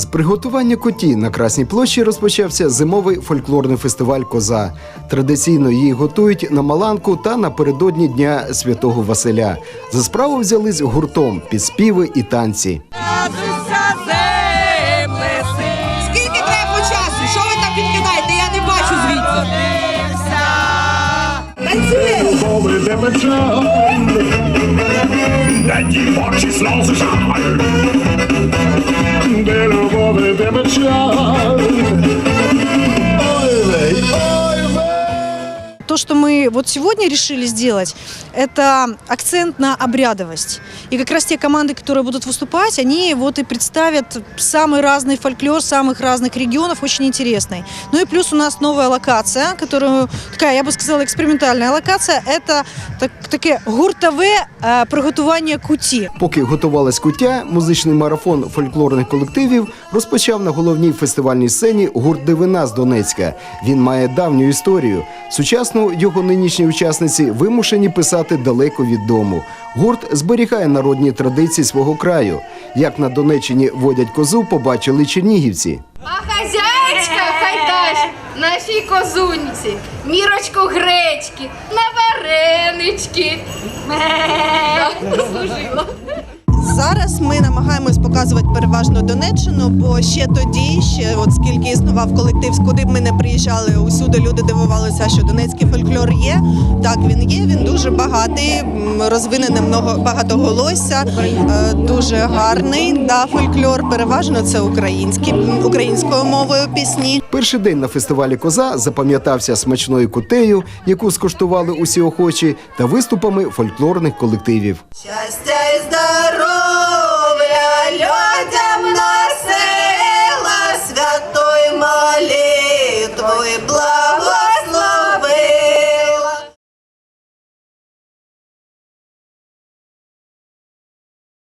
З приготування куті на Красній площі розпочався зимовий фольклорний фестиваль Коза. Традиційно її готують на Маланку та напередодні Дня Святого Василя. За справу взялись гуртом під співи і танці. Скільки треба часу? Що ви там відкидаєте? Я не бачу звідси. Танцюємо! То, что мы вот сегодня решили сделать, это акцент на обрядовость. И как раз те команды, которые будут выступать, они вот и представят самый разный фольклор самых разных регионов, очень интересный. Ну и плюс у нас новая локация, которую, такая, я бы сказала, экспериментальная локация, это так, таке гуртове е, приготування куті. Поки готувалась куття, музичний марафон фольклорних колективів розпочав на головній фестивальній сцені гурт Дивина з Донецька. Він має давню історію. Сучасно його нинішні учасниці вимушені писати далеко від дому. Гурт зберігає народні традиції свого краю. Як на Донеччині водять козу, побачили чернігівці. А хазяйська хай дасть нашій козуньці мірочку гречки на варенички. Ме. Зараз ми намагаємось показувати переважно Донеччину, бо ще тоді, ще от скільки існував колектив, куди б ми не приїжджали, усюди люди дивувалися, що донецький фольклор є. Так він є. Він дуже багатий, розвинене много багатоголосся, е, дуже гарний. Да, фольклор переважно це українські українською мовою пісні. Перший день на фестивалі Коза запам'ятався смачною кутею, яку скуштували усі охочі, та виступами фольклорних колективів. Щастя і здоров'я blood.